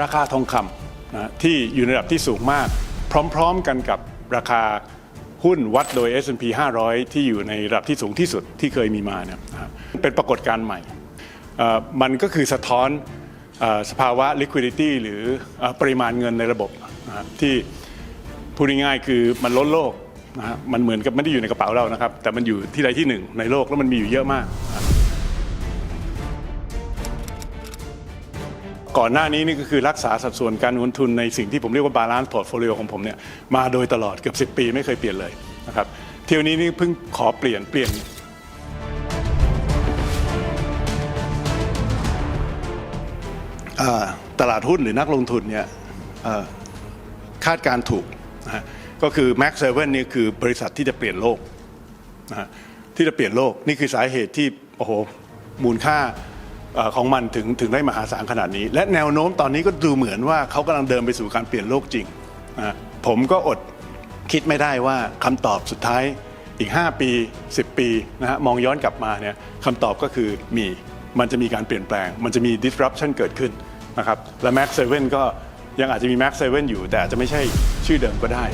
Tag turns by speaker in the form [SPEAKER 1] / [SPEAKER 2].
[SPEAKER 1] ราคาทองคำนะที่อยู่ในระดับที่สูงมาก พร้อมๆกันกับราคาหุ้นวัดโดย S&P 500 ที่อยู่ในระดับที่สูงที่สุดที่เคยมีมาเนี่ยเป็นปรากฏการณ์ใหม่ มันก็คือสะท้อนสภาวะ liquidity หรือปริมาณเงินในระบบที่พูดง่ายๆคือมันล้นโลกนะฮะมันเหมือนกับไม่ได้อยู่ในกระเป๋าเรานะครับ แต่มันอยู่ที่ใดที่หนึ่งในโลกแล้วมันมีอยู่เยอะมาก ก่อนหน้านี้นี่ก็คือรักษาสัดส่วนการลงทุนในสิ่งที่ผมเรียกว่าบาลานซ์พอร์ตโฟลิโอของผมเนี่ยมาโดยตลอดเกือบ10 ปีไม่เคยเปลี่ยนเลยนะครับเที่ยวนี้นี่เพิ่งขอเปลี่ยนเปลี่ยนตลาดหุ้นหรือนักลงทุนเนี่ยคาดการถูกนะก็คือ Max 7นี่คือบริษัทที่จะเปลี่ยนโลกนะที่จะเปลี่ยนโลกนี่คือสาเหตุที่โอ้โหมูลค่า ของมันถึงถึงได้มหาศาลขนาดนี้ และแนวโน้มตอนนี้ก็ดูเหมือนว่าเขากำลังเดินไปสู่การเปลี่ยนโลกจริง ผมก็อดคิดไม่ได้ว่าคำตอบสุดท้ายอีก 5 ปี 10 ปีนะฮะมองย้อนกลับมาเนี่ยคำตอบก็คือมีมันจะมีการเปลี่ยนแปลง มันจะมี disruption เกิดขึ้นนะครับและ Max 7 ก็ยังอาจจะมี Max 7 อยู่ แต่อาจจะไม่ใช่ชื่อเดิมก็ได้